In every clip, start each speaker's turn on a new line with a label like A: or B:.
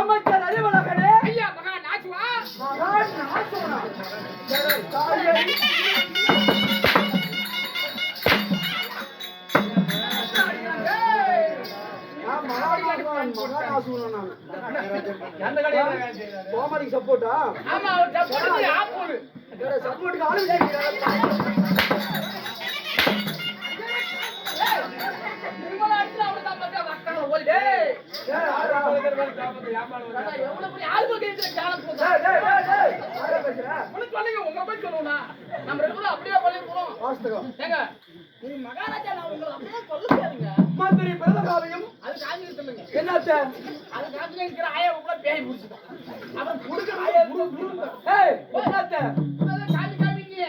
A: அமைச்சர் அறிவழகனே
B: ஐயா மகா நாச்சுவா
A: சப்போர்ட்டா
B: ஆமா
A: சப்போர்ட்டுக்கு ஆளு.
B: எவ்வளவு உனக்கு போய் நம்ம ரெண்டு அப்படியே ஏங்க நீ நான் அப்படியே
A: மந்திரி பிரதகாவியம்
B: அது காஞ்சி சொல்லுங்க அது இருக்கிற ஆயா கூட பேய் பிடிச்சிட்டான் அவன் ஆயா
A: ஏய், என்னாத்த
B: காமிங்க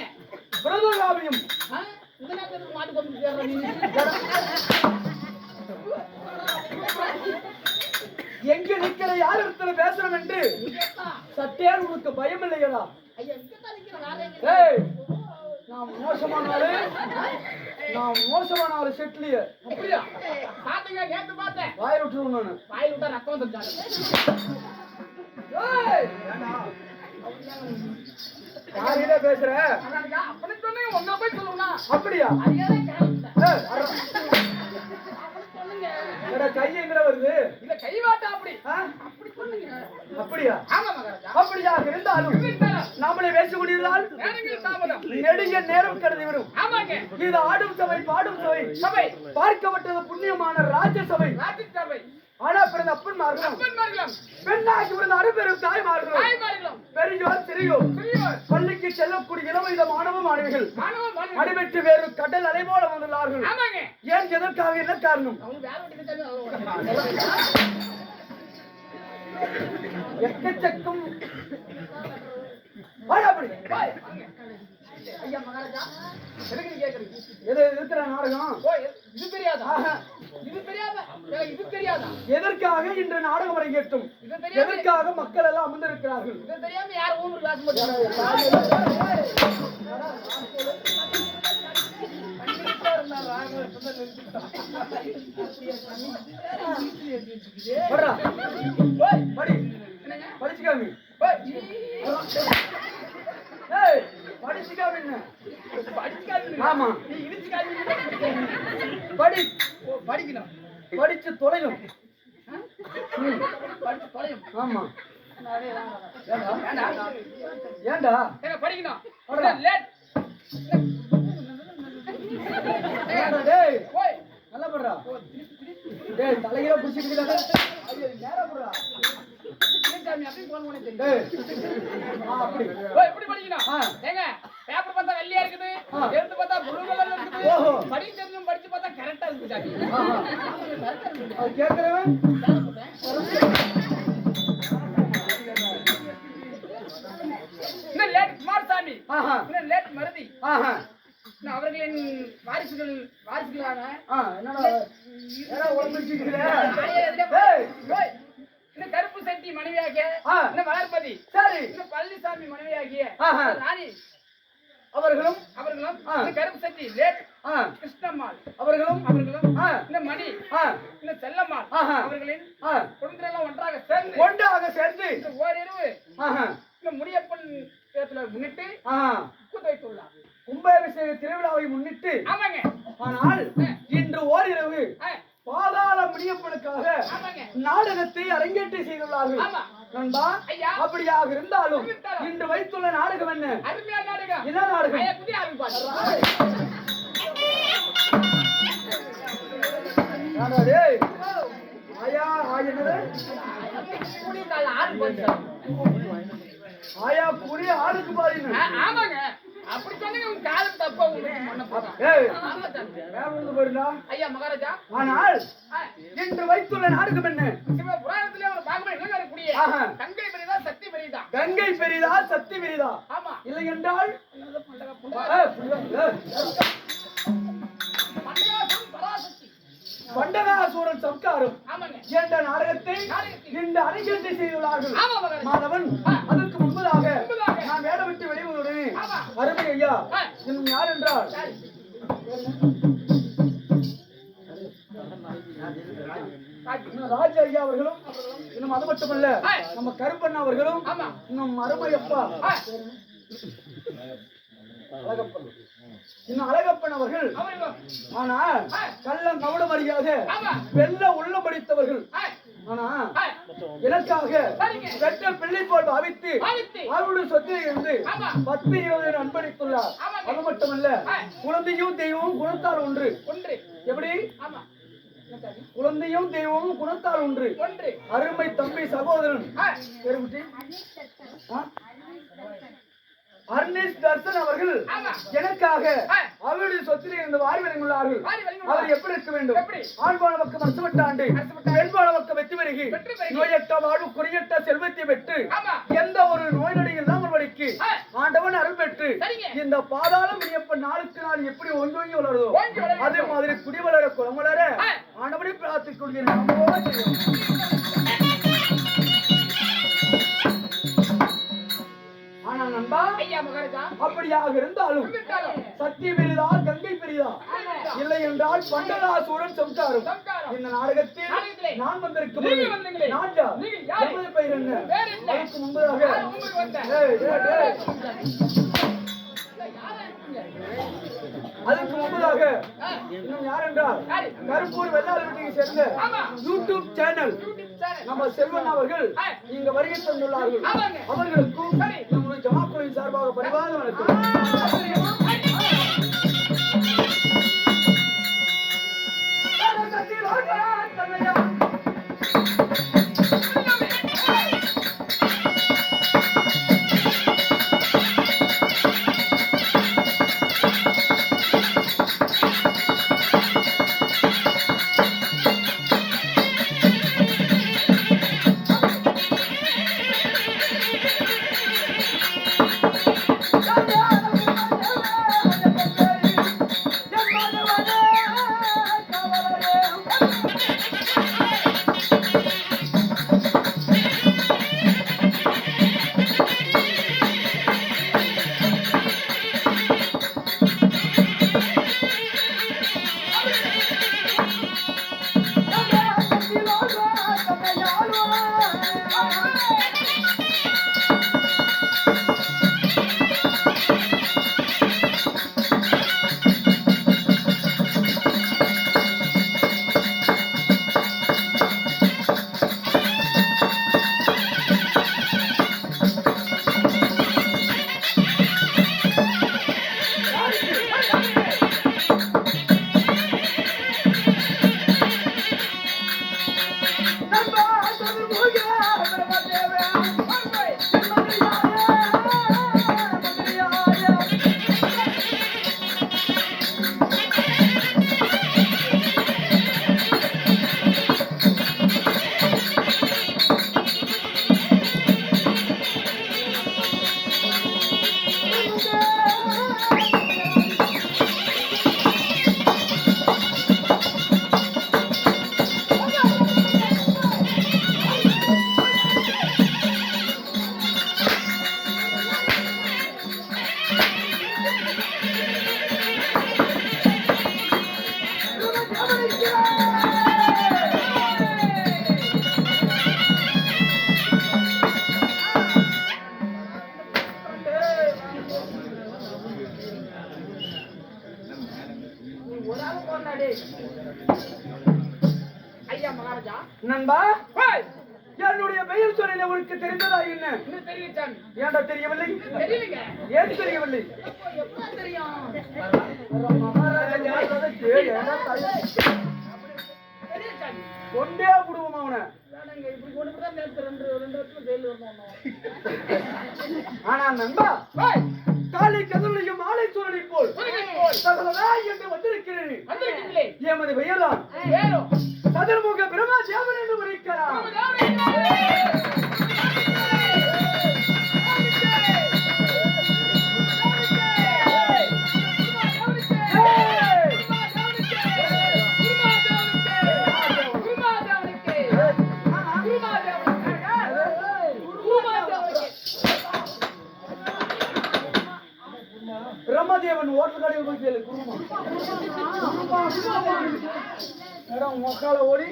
A: பிரதகாவியம்
B: ஆ? இந்த நேரத்துக்கு மாட்டு கொண்டு சேர்ற நீ
A: எங்க நிக்கிற யார் இடத்துல பேசுறோம் என்று? சட்டேன் உனக்கு பயம் இல்லையடா ஏய் நான் மோசமான நான் மோசமான ஆளு செட்லிய
B: அப்படியா? பாத்துங்க கேட்டு பார்த்தேன்
A: வாய் விட்டுருவேன் நானு.
B: வாயில் விட்டா ரத்தம் வந்துருச்சாங்க
A: ஏய், யார்கிட்ட பேசுற?
B: மகாராஜா அப்படி சொன்னீங்க உங்க போய் சொல்லுவா
A: அப்படியா கை எங்கட வருது?
B: இல்ல கைவாட்டா அப்படி.
A: ஆ?
B: அப்படி சொல்லுங்க.
A: அப்படியா?
B: ஆமா மகாராஜா.
A: அப்படியா இருந்தாலும் நாமளே
B: தாமதம்.
A: நெடுங்க நேரம் கடந்து
B: ஆமாங்க.
A: இது ஆடும் சபை பாடும் சபை.
B: சபை.
A: பார்க்கப்பட்டது புண்ணியமான ராஜசபை
B: ராஜ்யசபை.
A: ஆனா பிறந்த அப்பன்மார்களும்
B: அப்பன்மார்களும்.
A: பெண்ணாகி பிறந்த அறுபெரும் தாய்மார்களும்
B: தாய்மார்களும்.
A: பெரியோர் சிறியோர் பள்ளிக்கு செல்லக்கூடிய இளவயத மாணவ மாணவிகள்.
B: மாணவ மாணவி.
A: அடிபட்டு வேறு கடல் அலை போல வந்துள்ளார்கள். ஏன் எதற்காக என்ன காரணம்? எக்கச்சக்கம். அப்படி.
B: ஐயா மகாராஜா. எதுக்கு நீ கேக்குறீங்க
A: எது இருக்கிற நாடகம்?
B: ஓ இது தெரியாதா. இது தெரியாதா இது தெரியாதா?
A: எதற்காக இன்று நாடகம் அரங்கேற்றும்? எதற்காக மக்கள் எல்லாம் அமர்ந்திருக்கிறார்கள்?
B: இது தெரியாம யார். ஓய்,
A: படி
B: என்னங்க?
A: படிச்சுக்காமி. ஏய். ஆமா.
B: நீ இடிச்சுக்காதீங்க.
A: படி.
B: படிக்கணும்.
A: படிச்சு தொலையும்.
B: படிச்சு தொலையும்.
A: ஆமா. ஏண்டா?
B: படிக்கணும்?
A: நல்லா டேய் தலையில புடிச்சிட்டு ஐயோ நேரா படுறா.
B: இடிச்சாமி, அப்படியே phone பண்ணி தெரியும்.
A: டேய் ஆ அப்படி
B: ஓய், இப்படி படிக்கணும். ஏங்க, paper பார்த்தா வெள்ளையா இருக்குது,
A: ஆ.
B: எழுத்து பார்த்தா இருக்குது. படிக்க தெரிஞ்சவங்க படிச்சு பார்த்தா சாமி. யாரை போட்டேன்? இன்னும் லேட் குமாரசாமி
A: ஆஹா
B: இன்னும் லேட் மருதி அவர்களின் வாரிசுகள் வாரிசுகளான
A: ஆ என்னடா ஏடா
B: இன்னும் கருப்பு சட்டி மனைவியாகிய. இன்னும் வளர்மதி
A: சரி.
B: இன்னும் பழனிசாமி மனைவியாகிய. ராணி.
A: அவர்களும்
B: அவர்களும். இன்னும் கருப்பு சட்டி லேட் கிருஷ்ணம்மாள்.
A: அவர்களும்
B: அவர்களும் இன்னும் மணி இன்னும் செல்லம்மாள். அவர்களின் குழந்தைகள் ஒன்றாக சேர்ந்து
A: ஒன்றாக சேர்ந்து
B: இந்த ஓரிரவு இந்த முனியப்பன் பேத்துல முன்னிட்டு
A: ஆஹா.
B: கூத்து வைத்துள்ளார்.
A: கும்பாபிஷேக திருவிழாவை முன்னிட்டு
B: ஆமாங்க.
A: ஆனால் இன்று ஓரிரவு பாதாள முனியப்பனுக்காக
B: ஆமாங்க.
A: நாடகத்தை அரங்கேற்றி செய்துள்ளார்கள். நண்பா. அப்படியாக இருந்தாலும். இன்று வைத்துள்ள நாடகம் என்ன? என்ன நாடகம்? ஆயா புரிய ஆளுக்கு பாருங்க
B: ஆமாங்க. அப்படி சொன்னீங்க உங்க காலம் தப்பா உங்களுக்கு பண்ண
A: போயிருந்தா
B: ஐயா மகாராஜா.
A: ஆனால்
B: ஆ,
A: இன்று வைத்துள்ள நாடகம் என்ன?
B: புராணத்திலே ஒரு பாகமே என்ன. கங்கை பெரியதா சக்தி பெரியதா
A: கங்கை பெரிதா சக்தி பெரிதா?
B: ஆமா.
A: இல்லை என்றால். புரியுதா?
B: பண்டகாசுரன்
A: சம்காரம் என்ற நாடகத்தை. இந்த அரங்கேற்றி செய்துள்ளார்கள். மாதவன். அதற்கு முன்பதாக. நான் வேட விட்டு வெளிவருடனே
B: ஆமா.
A: அருமை ஐயா. இன்னும் யார் என்றால் ராஜ ஐயா அவர்களும் இன்னும் அது மட்டுமல்ல. நம்ம கருப்பண்ண அவர்களும் இன்னும் அருமையப்பா
B: ஆ,
A: அழகப்பன் இன்னும் அழகப்பன் அவர்கள்
B: அவர்களும்
A: ஆனா
B: ஆ.
A: கள்ளம் கவனம் அறியாத. வெள்ள உள்ள படித்தவர்கள் ஆனா எனக்காக. பெற்ற பிள்ளை பாவித்து
B: பாவித்து.
A: அவருடைய சொத்தில் இருந்து. பத்து இருபது அன்பளித்துள்ளார். அது மட்டுமல்ல. குழந்தையும் தெய்வமும் குணத்தால் ஒன்று. எப்படி? குழந்தையும் தெய்வமும் குணத்தால் ஒன்று. அருமை தம்பி சகோதரன்? அர்னேஷ் தர்சன் அவர்கள். எனக்காக. அவருடைய சொத்திலே இருந்து வாரி வழங்கியுள்ளார்கள்
B: வாரி வழங்கியுள்ளார்.
A: அவர் எப்படி இருக்க வேண்டும்? ஆண்பான பக்கம் அரசுவட்டாண்டு. பெண்பான பக்கம் வெற்றி பெருகி. நோயற்ற வாழ்வு குறியற்ற செல்வத்தை பெற்று எந்த ஒரு நோய் நொடி இல்லாமல் வழிக்கு
B: ஆ.
A: ஆண்டவன் அருள் பெற்று. இந்த பாதாளம் எப்ப நாளுக்கு நாள் எப்படி ஒன்றி வளருதோ அதே மாதிரி குடி வளர குளம் வளர. ஆண்டவனை பிரார்த்திக்கூடிய ஆனா நண்பா
B: ஐயா மகாராஜா
A: அப்படியாக இருந்தாலும். சத்திய பெரிதா கங்கை பெரிதா இல்லை என்றால் பண்டராசூரன் சம்சாரம். இந்த நாடகத்தில் நான் வந்திருக்கும் யார்? எமது பெயர் என்ன? அதற்கு முன்பதாக? அதற்கு முன்பதாக இன்னும் யார் என்றால்? கருப்பூர் வெள்ளாள வீட்டுக்கு சேர்ந்த யூடியூப் சேனல். நம்ம செல்வன் அவர்கள். இங்க வருகை தந்துள்ளார்கள். அவர்களுக்கும். நம்முடைய ஜமாக்குழுவின் சார்பாக பரிவாத வணக்கம் கொண்டே விடுவோம் அவனை. ஆனா நண்பா காலை கதிரையும் மாலை சூழலை போல். சகலதா என்று வந்திருக்கிறேன். எமது பெயர்தான் சதுர்முக பிரமா தேவன் என்று விളിக்கிறார் ஓட்டல் கடையில் போய் கேளு மேடம் மொக்கால ஓடி.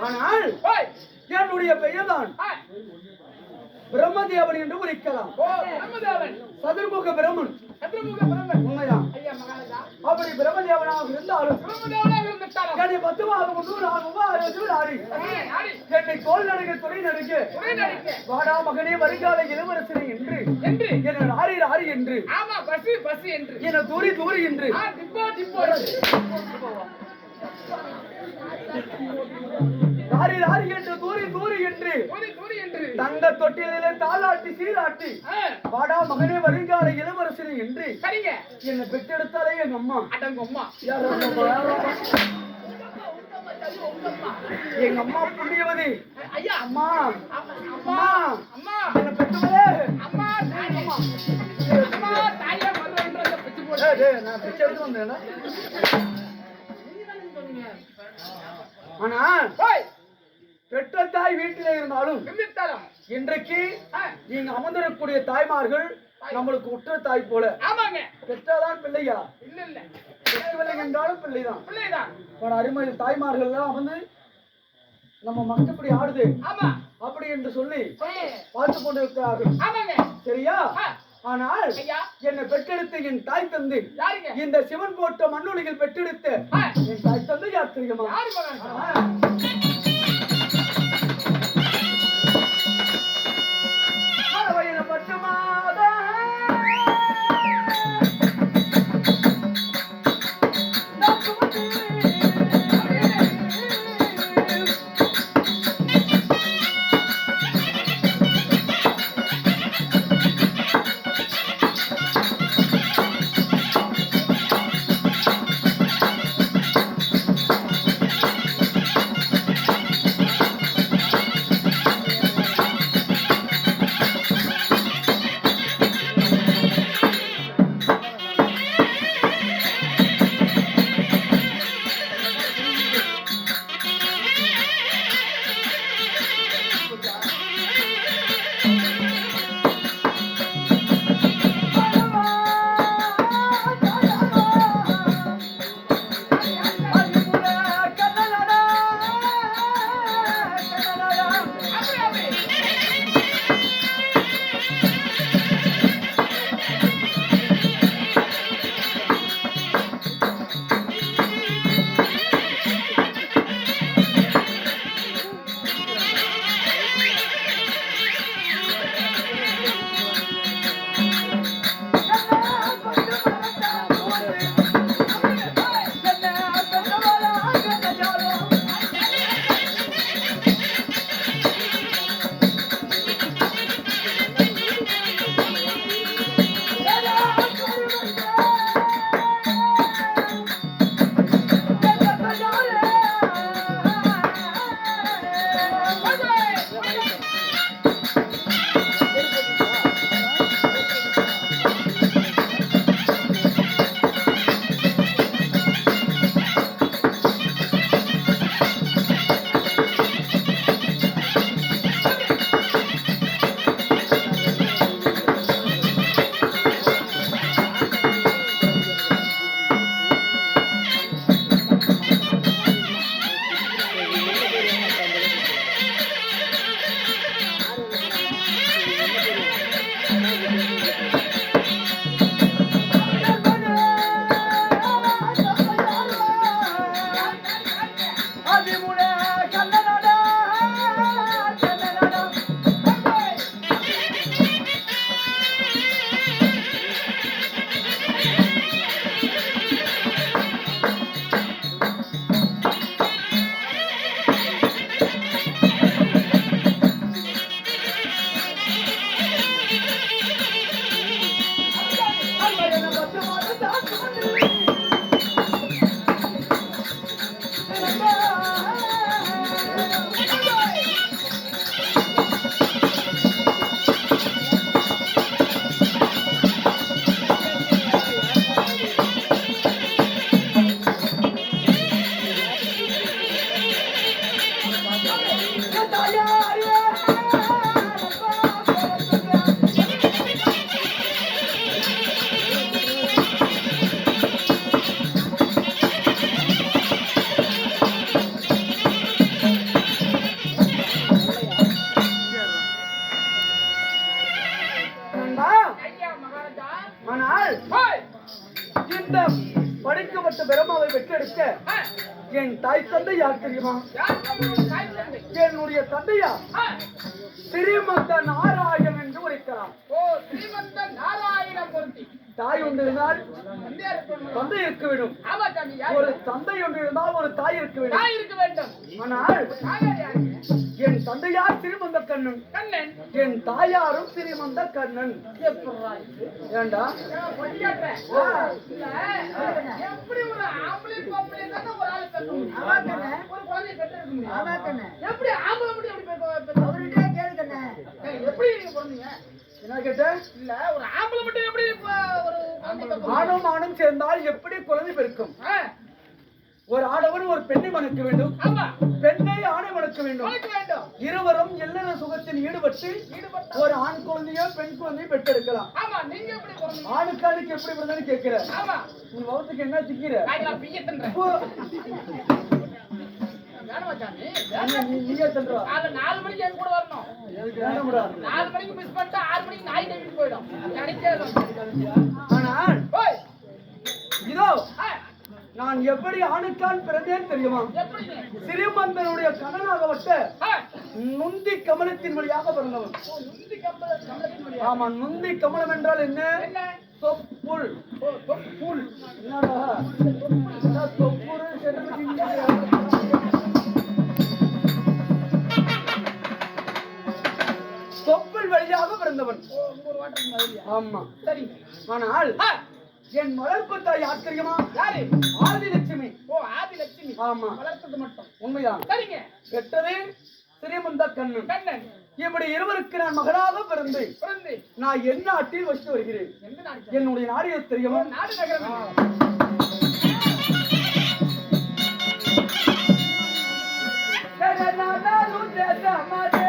A: ஆனால் என்னுடைய பெயர்தான்
B: ஆ,
A: பிரம்மதேவன் என்று குறிக்கலாம். சதுர்முக பிரம்மன்.
B: சத்ருமுக பிரம்மன்.
A: உண்மைதான். அப்படி பிரம்மதேவனாக இருந்தாலும்
B: பிரம்மதேவனாக இருந்துட்டாலும்
A: என்னை பத்துமாக முன்னூறு ஆகுமா ஆடி. என்னை தோல் நடுங்க துணை
B: நடுக்க.
A: வாடா மகனே வருங்கால இளவரசனை என்று.
B: என்று
A: என ஆறி ராரி என்று.
B: ஆமா பஸ் பஸ் என்று.
A: என தூரி தூரி என்று
B: ஆ டிப்போ டிப்போ
A: ஆறி ராரி என்று தூரி தூரி என்று.
B: என்று
A: தங்க தொட்டிலே தாளாட்டி சீராட்டி வாடா மகனே வருங்கால இளவரசனை என்று.
B: சரிங்க.
A: என்னை பெற்றெடுத்தாலே எங்க அம்மா?
B: அடங்க அம்மா?
A: எங்க அம்மா புண்ணியவதி.
B: ஐயா.
A: அம்மா.
B: அம்மா.
A: அம்மா. என்னை பெற்றவளே.
B: அம்மா அம்மா. அம்மா தாயே மருமகன்றத பிச்சு போடு.
A: டேய், நான் பிச்சை எடுத்து வந்தேனா? ஆனா
B: ஓய்.
A: பெற்ற தாய் வீட்டிலே இருந்தாலும் இன்றைக்கு நீங்க அமர்ந்திருக்கக்கூடிய தாய்மார்கள் நம்மளுக்கு உற்ற தாய் போல.
B: ஆமாங்க.
A: பெற்றாதான் பிள்ளையா?
B: இல்ல இல்ல.
A: பெற்றவில்லை என்றாலும் பிள்ளைதான்.
B: பிள்ளைதான்.
A: அருமை தாய்மார்கள் எல்லாம் வந்து நம்ம மக்கள் இப்படி ஆடுது.
B: ஆமா.
A: அப்படி என்று சொல்லி பார்த்து கொண்டிருக்கிறார்கள்.
B: ஆமாங்க.
A: சரியா? ஆனால் என்னை பெற்றெடுத்த என் தாய் தந்தை
B: யாருங்க?
A: இந்த சிவன் போட்ட மண்ணுலகில் பெற்றெடுத்த என் தாய் தந்தை யார் தெரியுமா? இருந்தால் தந்தை இருக்க வேண்டும்? ஒரு தந்தை ஒன்று இருந்தால் ஒரு தாய் இருக்க வேண்டும்.
B: தாய் இருக்க வேண்டும்.
A: ஆனால் என் தந்தையார் ஸ்ரீமந்த கண்ணன்.
B: கண்ணன்.
A: என் தாயாரும் ஸ்ரீமந்த கண்ணன்? ஏண்டா?
B: எப்படி ஒரு ஆம்பளை பொம்பளை தானே ஒரு ஆளு பெக்க முடியும்? ஒரு குழந்தையை பெற்றெடுக்க முடியும்? எப்படி ஆம்பளை மட்டும் எப்படி பெக்க- பெக்க- ஏய், எப்படி நீங்க பிறந்தீங்க?
A: என்ன கேட்ட?
B: இல்ல, ஒரு ஆம்பளை மட்டும் எப்படி ஒரு?
A: ஆணும் ஆணும் சேர்ந்தால் எப்படி குழந்தை பிறக்கும்?
B: ஆ,
A: ஒரு ஆடவன் ஒரு பெண்ணை மணக்க வேண்டும். பெண்ணை ஆணை மணக்க வேண்டும். இருவரும் எல்லன சுகத்தில் ஈடுபட்டு ஒரு ஆண் குழந்தையோ பெண் குழந்தையோ பெற்றெடுக்கலாம்.
B: ஆமா, நீங்க எப்படி
A: பிறந்தன்னு கேட்கிற நீ வகுத்துக்கு என்ன திக்கிற நீயே.
B: காலைல நாலு மணிக்கு என் கூட வரணும்?
A: எதுக்கு
B: மணிக்கு மிஸ் பண்ணிட்டா ஆறு மணிக்கு நாய் கட்டிட்டு போயிடும். கிடைக்காது ஓய்.
A: இதோ நான் எப்படி ஆணுக்கான் பிறந்தேன் தெரியுமா? சிறுமந்தனுடைய கணனாகப்பட்ட நுந்தி கமலத்தின் வழியாக பிறந்தவன்? ஆமா நுந்தி கமலம் என்றால் என்ன? தொப்புள்.
B: தொப்புள்.
A: என்னடா? என்ன தொப்புள்? தொப்புள் வழியாக பிறந்தவன். ஆமா.
B: சரிங்க
A: ஆனால் என் வளர்ப்பு தாய் யார் தெரியுமா
B: யாரு?
A: ஆதிலட்சுமி.
B: ஓ ஆதி லட்சுமி
A: ஆமா.
B: வளர்த்தது மட்டும்.
A: உண்மைதான்.
B: சரிங்க.
A: கெட்டது ஸ்ரீமந்த கண்ணன்.
B: கண்ணன்.
A: இப்படி இருவருக்கு நான் மகனாக பிறந்து
B: பிறந்து.
A: நான் என் நாட்டில் வசித்து வருகிறேன்? என்னுடைய நாடு தெரியுமா?
B: நாடு நகரம். என்ன?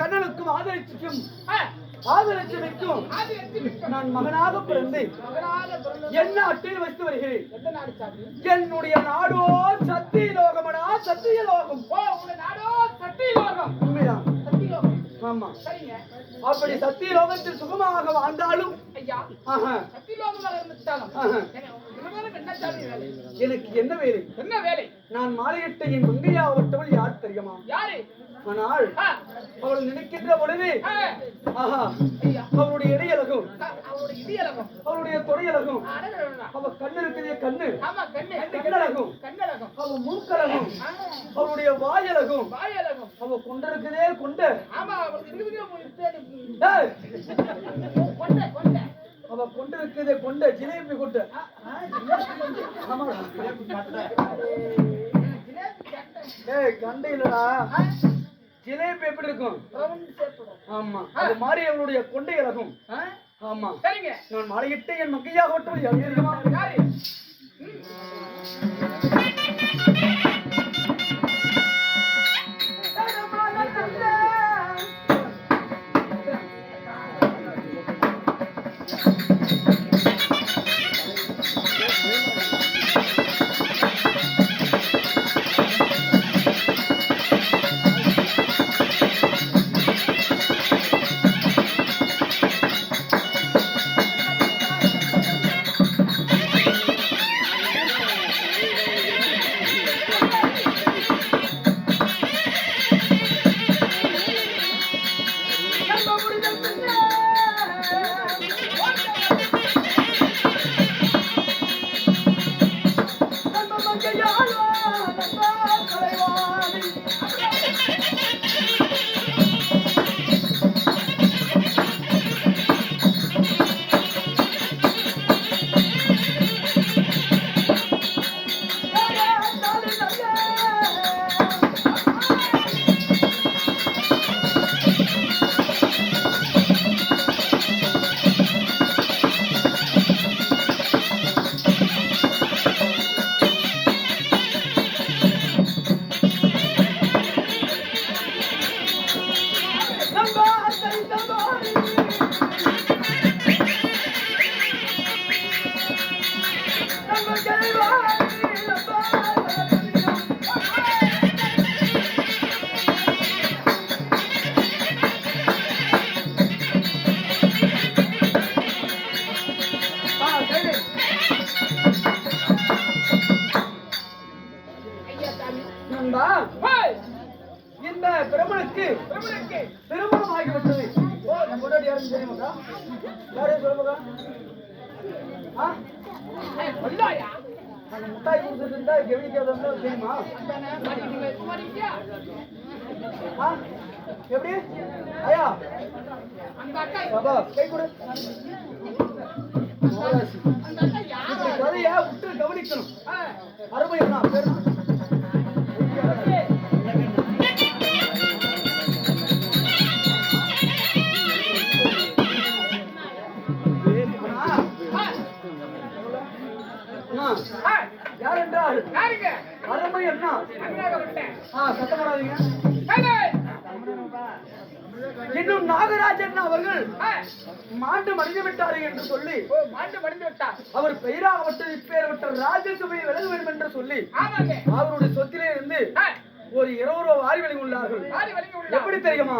A: கண்ணனுக்கும் ஆதரிச்சுக்கும் நான் மகனாக பிறந்தேன்.
B: மகனாக பிறந்த
A: என் நாட்டில் வசித்து வருகிறேன். என்னுடைய நாடோ சத்திய லோகமடா சத்திய லோகம்
B: ஓ உங்க நாடோ சட்டி லோகம்
A: உண்மைதான்.
B: சட்டி லோகம்
A: ஆமா.
B: சரிங்க.
A: அப்படி சத்திய லோகத்தில் சுகமாக வாழ்ந்தாலும் எனக்கு என்ன வேலை?
B: என்ன வேலை?
A: நான் மாலையிட்ட என் மங்கையாவட்டவள் யார் தெரியுமா?
B: யாரு?
A: ஆனால் அவள் நினைக்கின்ற பொழுது அவளுடைய இடையழகும்
B: அவருடைய
A: அவளுடைய தொடையழகும் அவ கண்ணு இருக்குதே கண்ணு
B: ஆமா கண்ணு
A: கண்ணழகும் அவ மூக்கழகும் அவளுடைய வாயழகும் அவ கொண்டிருக்கிறதே கொண்டு
B: ஆமா அவருக்கு இருக்குது கொண்ட
A: அவ கொண்டு ஜிலேபி கொண்டு ஆமாடா. ஏய் கண்டு இல்லடா ஜிலேபி எப்படி இருக்கும்? ஆமா. அது மாதிரி அவளுடைய கொண்டை இறகும் ஆமா.
B: சரிங்க.
A: நான் மாலையிட்டு என் மங்கையாகட்டும் யார் பிரமனுக்கு திருமணம் ஆகிவிட்டது ஓ நம்ம முன்னாடி யாரும் தெரியுமாக்கா யாரையும் ஆ? முட்டாய் தெரியுமா? ஆ? எப்படி? ஐயா? பாபா கை கொடு. கதையை விட்டு கவனிக்கணும். அருமை என்ன என்றால் அருமை அண்ணா
B: அண்ணாக விட்டேன்
A: ஆ சத்தம் போடாதீங்க.
B: ஏய்,
A: இன்னும் நாகராஜன் அவர்கள் மாண்டு மடிந்து விட்டார்கள் என்று சொல்லி
B: மாண்டு மடிந்து விட்டார்.
A: அவர் பெயராகப்பட்ட இப்பேற்பட்ட ராஜ்யசபையை விலக வேண்டும் என்று சொல்லி அவருடைய சொத்திலே இருந்து ஒரு இருபது ரூபாய் வாரி வழங்கி உள்ளார்கள் எப்படி தெரியுமா?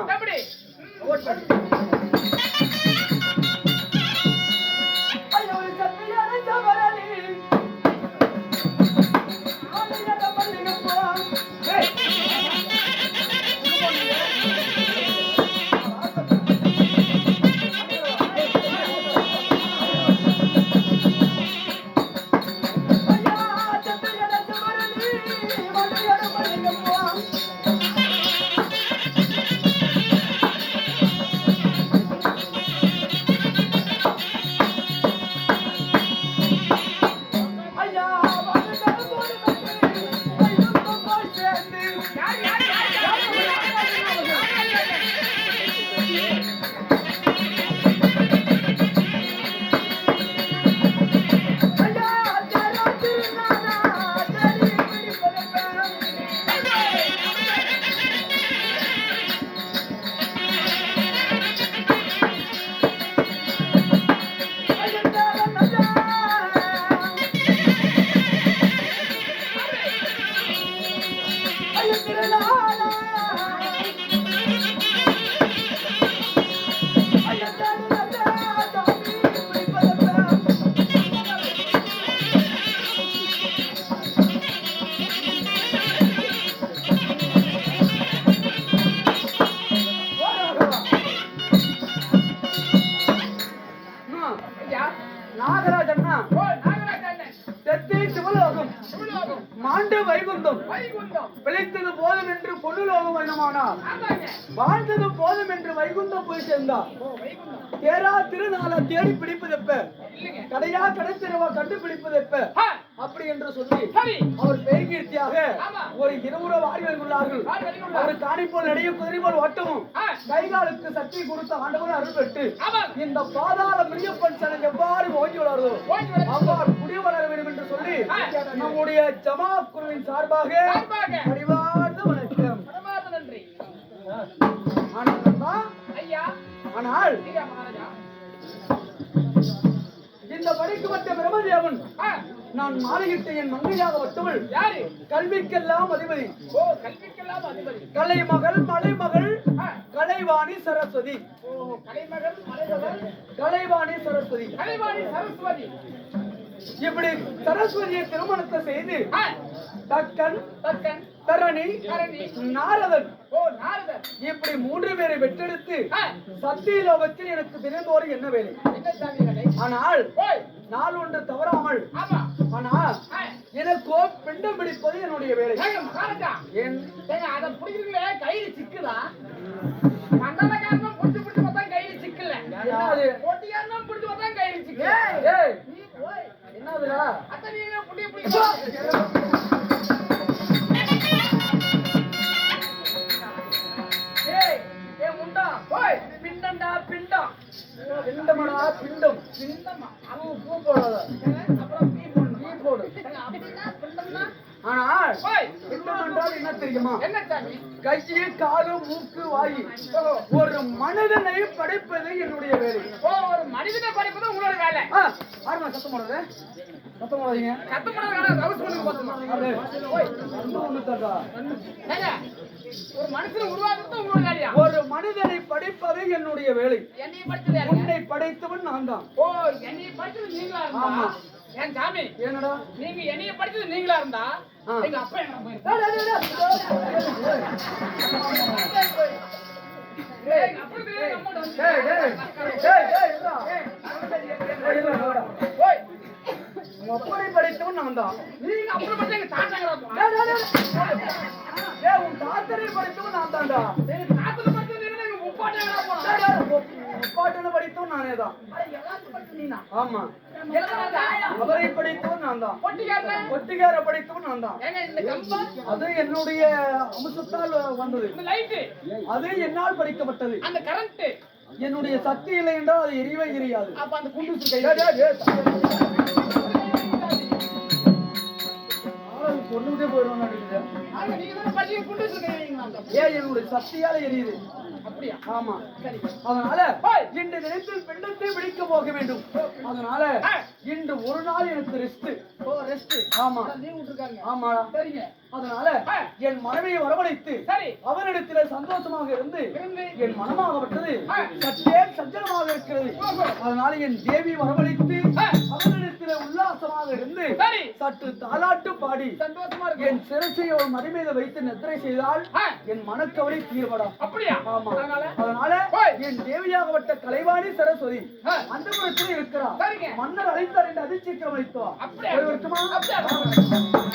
A: வாழ்ந்தது போதும் என்று வைகுந்தம் போய் சேர்ந்தார். தேரா திருநாள தேடி பிடிப்பதெப்ப? கடையா கடைத்திரவா கண்டுபிடிப்பதெப்ப? அப்படி என்று சொல்லி அவர் பெருங்கீர்த்தியாக. ஒரு இருமுறை வாரி வருகிறார்கள்
B: வாரி வருகிறார்கள்.
A: அவர் காணி போல் நடிகை குதிரை போல் ஓட்டமும் கைகாலுக்கு சக்தி கொடுத்த ஆண்டவன் அருள் பெற்று
B: ஆமாங்க
A: இந்த பாதாள மிரியப்பன் சனம் எவ்வாறு ஓங்கி வளருதோ அவ்வாறு குடி வளர வேண்டும் என்று சொல்லி. நம்முடைய ஜமா குருவின் சார்பாக
B: சார்பாக
A: பணிவார்ந்த வணக்கம்
B: மனமார்ந்த நன்றி
A: ஆனந்தம்மா
B: ஐயா
A: ஆனால் இந்த படிக்கப்பட்ட பிரம்மதேவன்
B: ஆ,
A: நான் மாலையிட்ட என் மங்கையாக வட்டவள்.
B: யாரு?
A: கல்விக்கெல்லாம் அதிபதி.
B: ஓ கல்விக்கெல்லாம் அதிபதி.
A: கலைமகள் மலைமகள். கலைவாணி சரஸ்வதி.
B: ஓ கலைமகள் மலைமகள்.
A: கலைவாணி சரஸ்வதி.
B: கலைவாணி சரஸ்வதி.
A: இப்படி சரஸ்வதியை திருமணத்தை செய்து தக்கன்
B: தக்கன்
A: தரணி
B: கரணி
A: நாரதன்.
B: ஓ நாரதர்
A: இப்படி மூன்று பேரை வெற்றெடுத்து
B: ஆ,
A: சத்திய லோகத்தில் எனக்கு தினந்தோறும் என்ன வேலை? ஆனால் நாள் ஒன்று தவறாமல்
B: ஆமா.
A: ஆனால் எனக்கோ பிண்டம் பிடிப்பது என்னுடைய வேலை. என்
B: அத புடிக்கிறீங்களே கயிறு சிக்குதா? கண்டனக்காரனும் புடிச்சு புடிச்சு பார்த்தா கயிறு சிக்கல? பொட்டியாரனும் புடிச்சு பார்த்தா கயிறு சிக்கல.
A: என்னதுடா?
B: அத்தை
A: ஏய் ஏ முண்டா.
B: ஓய்.
A: பிண்டம்டா பிண்டம். பிண்டமடா பிண்டம்.
B: சின்னம்மா
A: பூ பூ போடாத.
B: அப்புறம் பீ
A: நீ போடு.
B: அப்படின்னா பிண்டம்னா
A: ஆனால் பிண்டம் என்றால் என்ன தெரியுமா?
B: என்ன
A: கையு காலு மூக்கு வாயு. ஒரு மனிதனை படைப்பது என்னுடைய வேலை.
B: ஒரு மனிதனை படிப்பது உங்களோட
A: ஆருமா சத்தம் போடுறது? சத்தம் போடாதீங்க.
B: சத்தம் பண்ணி. ஏங்க ஒரு மனுஷனை உருவாக்குறது உங்களோட வேலையா?
A: ஒரு மனிதனை படைப்பது என்னுடைய வேலை.
B: என்னைய படிச்சது
A: உன்னை படைத்தவன் நான் தான்.
B: ஓ என்னைய படிச்சது நீங்களா இருந்தா?
A: ஆமா.
B: ஏன் சாமி
A: ஏனடா
B: நீங்க என்னைய படிச்சது நீங்களா இருந்தா. எங்க அப்பா எங்க போயிருந்தா
A: டேய், நான் தான்
B: நீங்க படிச்சா எங்க
A: உன் தாத்தனை படித்தவன் நான் தான்டா
B: எங்க தாத்தனை படிச்சது நீங்க
A: முப்பாட்டனை படைத்தவன் நானே தான். ஆமா. அவரை படைத்தவன் நான் தான். ஒட்டிகார படைத்தவன் நான் தான். அது என்னுடைய அம்சத்தால் வந்தது. அது என்னால் படைக்கப்பட்டது.
B: அந்த கரண்ட்
A: என்னுடைய சக்தி இல்லை என்றால் அது எரியவே எரியாது.
B: அப்ப அந்த குண்டு
A: டேய், டேய், டேய், ஆளு கொன்னுட்டே போயிடுவான்னு நினைக்கிறேன்.
B: ஆமா நீங்க தான் படிச்சு குண்டு சொல்றீங்க
A: ஏன் என்னுடைய சக்தியால எரியுது.
B: அப்படியா?
A: ஆமா.
B: சரி
A: அதனால. இன்று தினத்தில் பெண்ணத்தை பிடிக்க போக வேண்டும். அதனால. இன்று ஒரு நாள் எனக்கு ரெஸ்ட்
B: ஓ ரெஸ்ட்
A: ஆமா.
B: லீவ் விட்டுருக்காங்க.
A: ஆமா
B: சரிங்க.
A: அதனால. என் மனைவியை வரவழைத்து
B: சரி.
A: அவரிடத்திலே சந்தோஷமாக இருந்து என் மனமாகப்பட்டது. சற்றே சஞ்சலமாக இருக்கிறது. அதனால என் தேவி வரவழைத்து
B: ஆ.
A: அவரிடத்திலே உல்லாசமாக இருந்து
B: சரி.
A: சற்று தாலாட்டு பாடி
B: சந்தோஷமா இருக்கு.
A: என் சிரசை ஒரு மடிமீத வைத்து நித்திரை செய்தால். என் மனக்கவலை தீர்வடா
B: அப்படியா?
A: ஆமா.
B: அதனால.
A: என் தேவியாகப்பட்ட கலைவாணி சரஸ்வதி. அந்த புறத்தில் இருக்கிறார். மன்னர் அழைத்தார் என்று வருமா
B: அப்படியா?